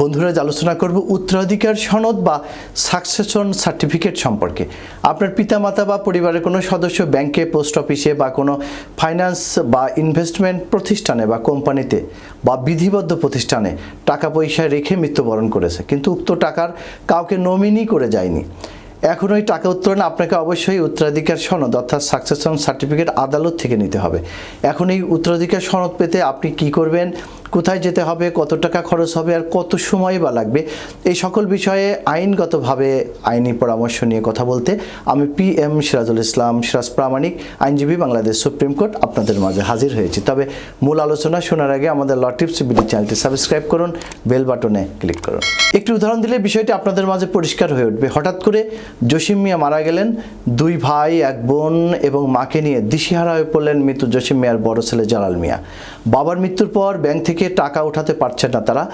বন্ধুরা আলোচনা করব উত্তরাধিকার সনদ বা সাকসেশন সার্টিফিকেট সম্পর্কে। আপনার পিতামাতা বা পরিবারের কোনো সদস্য ব্যাংকে পোস্ট অফিসে বা কোনো ফাইন্যান্স বা ইনভেস্টমেন্ট প্রতিষ্ঠানে বা কোম্পানিতে বা বিধিবদ্ধ প্রতিষ্ঠানে টাকা পয়সা রেখে মৃত্যুবরণ করেছে, কিন্তু উক্ত টাকার কাউকে নমিনি করে যায়নি। এখন ওই টাকা উত্তোলন আপনাকে অবশ্যই উত্তরাধিকার সনদ অর্থাৎ সাকসেশন সার্টিফিকেট আদালত থেকে নিতে হবে। এখন এই উত্তরাধিকার সনদ পেতে আপনি কি করবেন? কোথায় যেতে হবে, কত টাকা খরচ হবে আর কত সময় বা লাগবে, এই সকল বিষয়ে আইনগতভাবে আইনি পরামর্শ নিয়ে কথা বলতে আমি পি এম সিরাজুল ইসলাম, সিরাজ প্রামাণিক, আইনজীবী বাংলাদেশ সুপ্রিম কোর্ট আপনাদের মাঝে হাজির হয়েছি। তবে মূল আলোচনা শোনার আগে আমাদের ল টিপস বিডি চ্যানেলটি সাবস্ক্রাইব করুন, বেল বাটনে ক্লিক করুন। একটি উদাহরণ দিলে বিষয়টি আপনাদের মাঝে পরিষ্কার হয়ে উঠবে। হঠাৎ করে জসিম মিয়া মারা গেলেন, দুই ভাই, এক বোন এবং মাকে নিয়ে দিশিহারা হয়ে পড়লেন মৃত্যু জসিম মিয়ার বড় ছেলে জালাল মিয়া। বাবার মৃত্যুর পর ব্যাংক থেকে টাকা উঠাতে পারছে না তারা।